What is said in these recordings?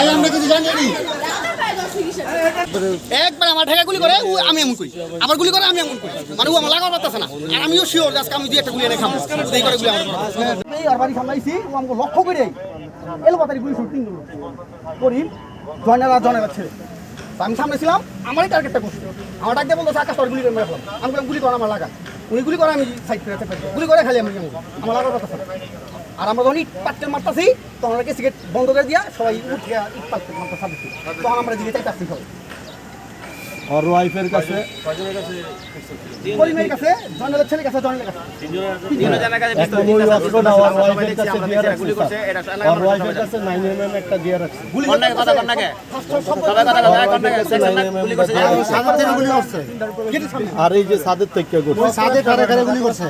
ভাই আমরা কিছু জানি নি। একবার আমার ঠেকা গুলি করে ও আমি এমন করি। আবার গুলি করে আমি এমন করি। মানে ও আমার লাগার পারতেছে না। আর আমিও শিওর আজকে আমি দুই একটা গুলি এনে খাব। এই করে গুলি আমার এই আর বাড়ি সামলাইছি ও আমাকে লক্ষ্য করে এলো বাতারি গুলি শুটিং করি জয়নারা জয়নারা ছেলে তা আমি সামনে ছিলাম আমারই টার্গেটটা করছি। আমার ডাক দিয়ে বলতো আকাশ তোর গুলি করে মেরে। আমি বললাম গুলি করে আমার লাগা। উনি গুলি করে আমি সাইড গুলি করে খালি আমি। আমার লাগার কথা আর আমরা যখন ইট পাটতে মারতেছি, তখন সিগারেট বন্ধ করে দিয়া সবাই উঠে ইট পাটতে মারতে তখন আমরা দিকে চাইতাছি সবাই। আর ওয়াইফের কাছে। করিমের কাছে ছেলের কাছে জয়নালের কাছে। কাছে? দিয়ে ওর ওয়াইফের কাছে নাইন এম এম একটা দিয়ে রাখছে। গুলি কথা কথা নাকি সাদা থেকে গুলি করছে আর এই যে সাদের থেকে করছে? ওই সাদে কারে কারে গুলি করছে।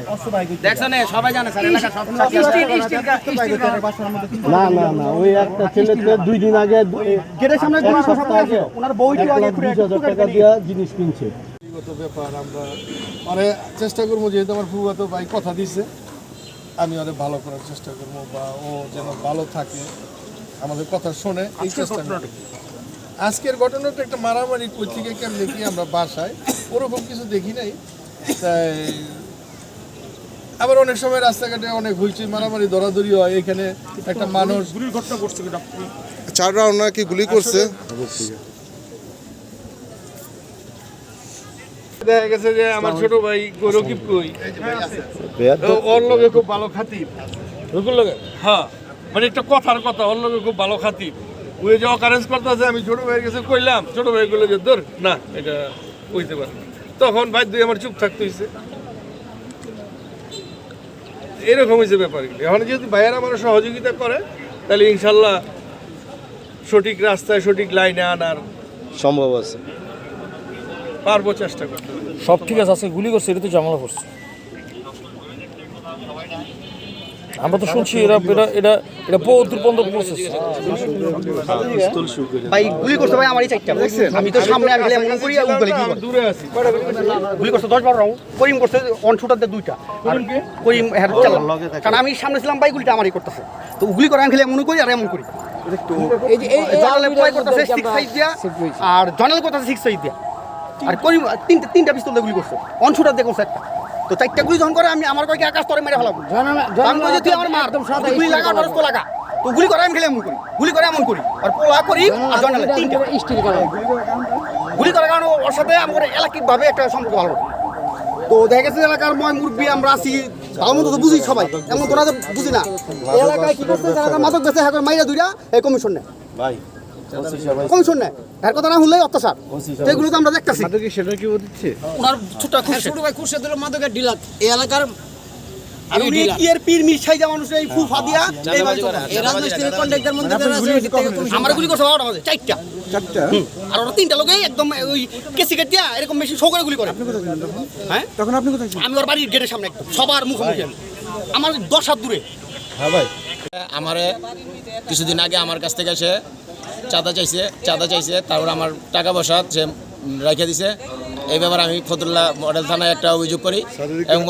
না না না ওই একটা ছেলেকে দুই দিন আগে গেটের সামনে গুলি আগে ওনার বউটি টাকা দিয়ে জিনিস কিনছে। ব্যাপার আমরা মানে চেষ্টা করব যেহেতু আমার ফুয়াতো ভাই কথা দিছে আমি ওরে ভালো করার চেষ্টা করব বা ও যেন ভালো থাকে আমাদের কথা শোনে এই চেষ্টা। আজকের ঘটনাটা একটা মারামারি কই থেকে কেমনে কি আমরা বাসায় ওরকম কিছু দেখি নাই তাই আবার অনেক সময় রাস্তাঘাটে অনেক হইচই মারামারি দরাদরি হয় এখানে একটা মানুষ চার রাউন্ড নাকি গুলি করছে? দেখা গেছে যে আমার ছোট ভাই রকিব কই ওর লগে খুব ভালো খাতির। হ্যাঁ। মানে একটা কথার কথা ওর লগে খুব ভালো খাতির। ওই যে অকারেন্স করতেছে আমি ছোট ভাইয়ের কাছে কইলাম ছোট ভাই গুলো যে ধর না এটা কইতে পারে তখন ভাই দুই আমার চুপ থাকতে হয়েছে এরকম হয়েছে ব্যাপার এখন যদি ভাইয়েরা আমার সহযোগিতা করে তাহলে ইনশাল্লাহ সঠিক রাস্তায় সঠিক লাইনে আনার সম্ভব আছে। পারব চেষ্টা করতে। সব ঠিক আছে আজকে গুলি করছে এটা তো জামালা করছে। আমরা তো শুনছি এরা এরা এটা এটা বহুত দূর বন্ধ করছে। ভাই গুলি করছে ভাই আমারই চারটা আমি তো সামনে আমি খালি এমন করি আর গুলি কি দূরে আছি। গুলি করছে দশ বারো রাউন্ড করিম করছে অন শুটারতে দুইটা। করিম হ্যাঁ চালাম কারণ আমি সামনে ছিলাম ভাই গুলিটা আমারই করতেছে। তো গুলি করে আমি খালি এমন করি আর এমন করি। এই যে এই জনালে প্লাই করতেছে সিক্স সাইড দিয়া আর জনাল করতেছে সিক্স সাইড দিয়া। আর করিম তিনটা তিনটা পিস্তল দিয়ে গুলি করছে। অন শুটার দিয়ে করছে একটা। তো চারটা গুলি যখন করে আমি আমার কয়েক আকাশ তরে মেরে আমি যে তুই আমার মার গুলি লাগা ডরস তো লাগা। তো গুলি করে আমি খেলে এমন করি। গুলি করে এমন করি। আর পোলা করি আর জনালে তিনটা। গুলি করার কারণে ওর সাথে আমার এলাকিকভাবে একটা সম্পর্ক ভালো তো দেখা গেছে এলাকার ময় মুরব্বী আমরা আছি। ভালো মতো তো বুঝি সবাই। এমন তোরা তো বুঝি না। এই এলাকায় কি করছে যারা মাদক বেছে হ্যাঁ মাইরা দুইটা এই কমিশন নেয়। ভাই কমিশন নেয়। এর কথা না শুনলেই অত্যাচার। তো এগুলো তো আমরা দেখতেছি। সেটা কি দিচ্ছে ওনার ছোটটা খুশি। ছোট ভাই খুশি দিল মাদকের ডিলার। এই এলাকার আর উনি কি এর পীর সাইজা মানুষ এই ফুফা দিয়া এই বাড়ি করে। এই রাজমিস্ত্রির কন্ট্রাক্টর মধ্যে যারা আছে এদিক আমার গুলি করছে বারোটা মাঝে চারটা। চারটা? আর ওরা তিনটা লোকে একদম ওই কেসি কেটিয়া এরকম বেশি শো করে গুলি করে। হ্যাঁ? তখন আপনি কোথায় আমি ওর বাড়ির গেটের সামনে একদম সবার মুখোমুখি আমি। আমার দশ হাত দূরে। হ্যাঁ ভাই। আমারে কিছুদিন আগে আমার কাছ থেকে সে চাঁদা চাইছে চাঁদা চাইছে তারপর আমার টাকা পয়সা সে রেখে দিছে। এই ব্যাপারে আমি ফতুল্লা মডেল থানায় একটা অভিযোগ করি এবং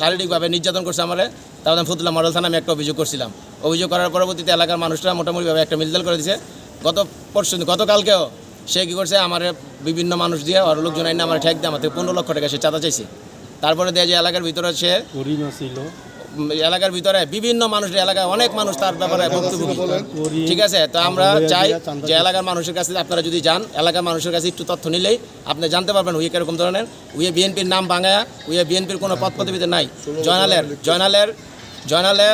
শারীরিকভাবে? নির্যাতন করছে আমারে। তারপর আমি ফতুল্লা মডেল থানায় আমি একটা অভিযোগ করছিলাম। অভিযোগ করার পরবর্তীতে এলাকার মানুষরা মোটামুটিভাবে একটা মিলজাল করে দিছে। গত পরশু গতকালকেও সে কী করছে আমার বিভিন্ন মানুষ দিয়ে আর লোকজন আইনে আমার ঠেক দিয়ে আমার থেকে পনেরো লক্ষ টাকা সে চাঁদা চাইছে। তারপরে দেয় যে এলাকার ভিতরে সে ছিল এলাকার ভিতরে বিভিন্ন মানুষ এলাকায় অনেক মানুষ তার ব্যাপারে ভুক্তভোগী। ঠিক আছে? তো আমরা চাই যে এলাকার মানুষের কাছে আপনারা যদি যান, এলাকার মানুষের কাছে একটু তথ্য নিলেই আপনি জানতে পারবেন উইয়ে কীরকম ধরনের। উইয়ে বিএনপির নাম ভাঙায়া, উইয়ে বিএনপির কোনো পদ পদবিতে নাই। জয়নালের জয়নালের, জয়নালে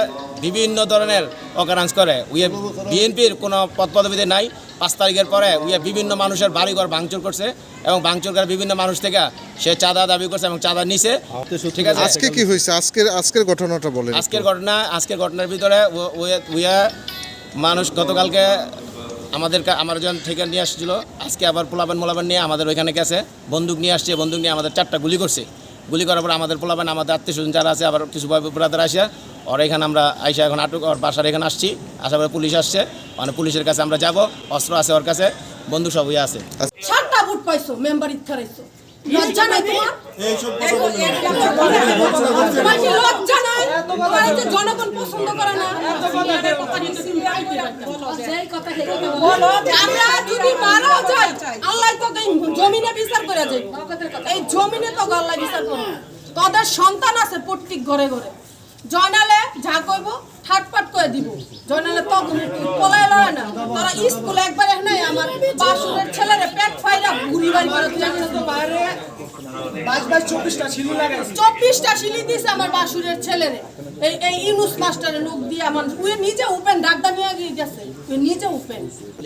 বিভিন্ন ধরনের অকারাঞ্চ করে। উইয়ে বিএনপির কোনো পদ পদবিতে নাই। পাঁচ তারিখের পরে উইয়ে বিভিন্ন মানুষের বাড়িঘর ভাঙচুর করছে এবং ভাঙচুর করে বিভিন্ন মানুষ থেকে সে চাঁদা দাবি করছে এবং চাঁদা নিছে। ঠিক আছে? আজকে কি হয়েছে? আজকের আজকের ঘটনাটা বলেন আজকের ঘটনা আজকের ঘটনার ভিতরে উইয়া মানুষ গতকালকে আমাদের আমার যখন থেকে নিয়ে আসছিল। আজকে আবার পোলাপান মোলাপান নিয়ে আমাদের ওইখানে গেছে। বন্দুক নিয়ে আসছে। বন্দুক নিয়ে আমাদের চারটা গুলি করছে। গুলি করার পর আমাদের পোলাপান আমাদের আত্মীয় স্বজন যারা আছে আবার কিছু ব্রাদার আসিয়া ওর এখানে আমরা আইসা এখন আটক ওর বাসার এখানে আসছি। আসার পরে পুলিশ আসছে। মানে পুলিশের কাছে আমরা যাব। অস্ত্র আছে ওর কাছে। বন্ধু সব ইয়ে আছে করে করে। তোদের সন্তান আছে প্রত্যেক ঘরে ঘরে। জয়নালে যা করব ঠাটপাট করে দিব। জয়নালে তো লড়ে না। তারা স্কুলে একবার এখানে আমার বাসুরের ছেলেরে পেট ফাইলা ঘুরি বাড়ি করে বাইরে চব্বিশটা শিলি দিছে আমার বাসুরের ছেলেরে। এই এই ইনুস মাস্টারের লোক দিয়ে আমার নিজে উপেন ডাক্তার নিয়ে গিয়ে গেছে। নিজে উপেন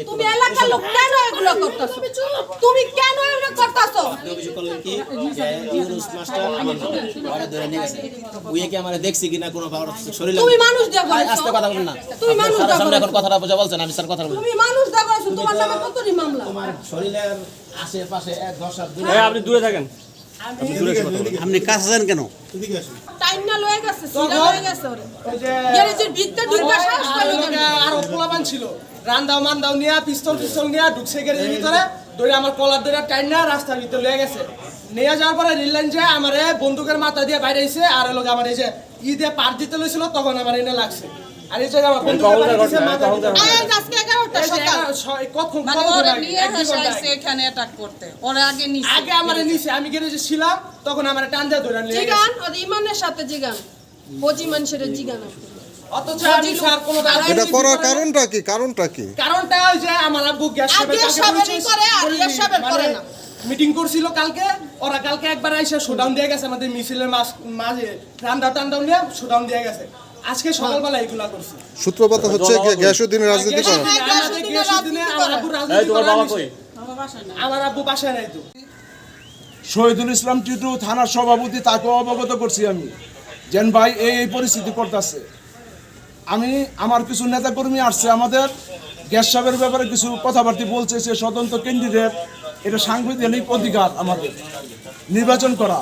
তুমি এলাকার লোক কেন এগুলো করতেছো? তুমি কেন এগুলো করতেছো? অভিযোগ করলেন কি? ইউনুস মাস্টার আমার ঘরে ধরে নিয়ে গেছে। উইয়ে কি আমার দেখছি কিনা কোনো পাওয়ার শরীরে তুমি মানুষ দিয়ে করেছ আস্তে কথা বলেন না। তুমি মানুষ এখন কথাটা বোঝা বলছেন আমি স্যার কথা বলছি তুমি মানুষ দিয়ে করেছ তোমার নামে কতটি মামলা? শরীরের আশেপাশে এক দশ হাত দূরে আপনি দূরে থাকেন আপনি কাছে যান কেন? না লয়ে গেছে সিরা লয়ে গেছে ওরে। গ্যারেজের ভিতরে ঢুকে শ্বাস পেল কেন? আর পোলাপান ছিল। রান্দাও মান্দাও নিয়া পিস্তল পিস্তল নিয়া ঢুকছে গ্যারেজের ভিতরে। ধরে আমার কলার ধরে টাইম রাস্তার ভিতরে লয়ে গেছে। নিয়ে যাওয়ার পরে রেল লাইন যায় আমারে বন্দুকের মাথা দিয়ে বাইরে আইছে আর লোক আমার এই যে দিয়ে পার দিতে লইছিল তখন আমার এনে লাগছে। আর এই জায়গায় আমার বন্দুকের মাথা আজকে এগারোটা সকাল। কখন মানে ওরা নিয়ে এক দুই হাসা ঘণ্টা আসছে আগে। এখানে অ্যাটাক করতে। ওরা আগে নিছে। আগে আমার নিছে আমি গ্যারেজে ছিলাম তখন আমার টান ধরে নিয়ে জিগান আর ইমানের সাথে জিগান। বজি মানুষের জিগান অথচ আমি স্যার কোনো এটা করার কারণটা কি? কারণটা কি? কারণটা ওই যে আমার আব্বু গ্যাস আর গ্যাস সাবেরই করে, আর গ্যাস করে না। মিটিং করছিল কালকে ওরা কালকে একবার আইসা শোডাউন দিয়ে গেছে আমাদের মিছিলের মাঝে রান্ডা টান্ডাউন নিয়ে শোডাউন দিয়ে গেছে। আজকে সকালবেলা এগুলা করছে সূত্রপাত হচ্ছে রাজনীতি করা হ্যাঁ, আমার। আব্বু বাসায় নাই তো শহীদুল ইসলাম টিটু থানার সভাপতি তাকে অবগত করছি আমি যেন ভাই এই এই পরিস্থিতি করতেছে আমি আমার কিছু নেতাকর্মী আসছে আমাদের গ্যাস সাবের ব্যাপারে কিছু কথাবার্তা বলছে সে স্বতন্ত্র ক্যান্ডিডেট এটা সাংবিধানিক অধিকার আমাদের নির্বাচন করা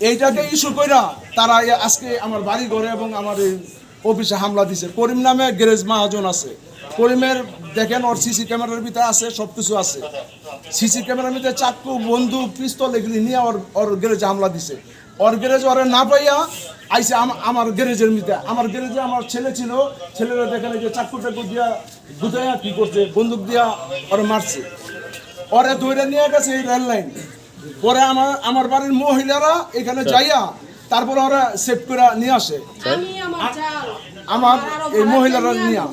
এইটাকে ইস্যু কইরা তারা আজকে আমার বাড়ি ঘরে এবং আমার এই অফিসে হামলা দিছে। করিম নামে গ্যারেজ মহাজন আছে। করিমের দেখেন ওর সিসি ক্যামেরার ভিতরে আছে সব কিছু আছে। সিসি ক্যামেরার ভিতরে চাকু, বন্দুক, পিস্তল এগুলি নিয়ে ওর ওর গ্যারেজে হামলা দিছে। ওর গ্যারেজ ওরে না পাইয়া আইসে আম- আমার গ্যারেজের মধ্যে। আমার গ্যারেজে আমার ছেলে ছিল। ছেলেরা দেখেন যে চাকু টাকু দিয়া গুদাইয়া কি করছে, বন্দুক দিয়া ওরে মারছে। ওরে ধরে নিয়ে গেছে এই রেল লাইন। পরে আমার আমার বাড়ির মহিলারা এখানে যাইয়া তারপরে ওরা সেভ করে নিয়ে আসে। আমার এই মহিলারা নিয়া।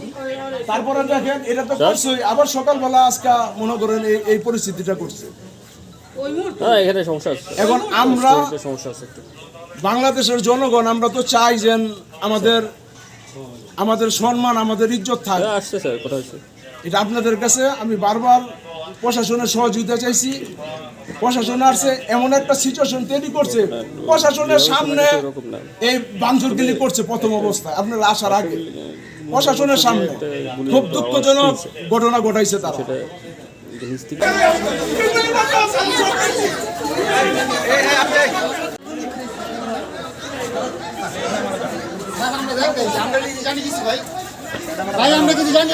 তারপরে দেখেন এটা তো করছই আবার সকালবেলা আজকে মনে করেন এই এই পরিস্থিতিটা করছে। ওই মুহূর্তে? হ্যাঁ এখানে সমস্যা আছে। এখন আমরা সমস্যা আছে বাংলাদেশের জনগণ আমরা তো চাই যে আমাদের আমাদের সম্মান আমাদের ইজ্জত থাকে। হ্যাঁ আসছে স্যার কথা এটা আপনাদের কাছে আমি বারবার প্রশাসনের সহযোগিতা চাইছি। প্রশাসন আসছে, এমন একটা সিচুয়েশন তৈরি করছে, প্রশাসনের সামনে এই বাঞ্জুরগিলি করছে প্রথম অবস্থায়। আপনারা আসার আগে। প্রশাসনের সামনে। খুব দুঃখজনক ঘটনা ঘটাইছে তারা। ভাই, আমরা কিছু জানি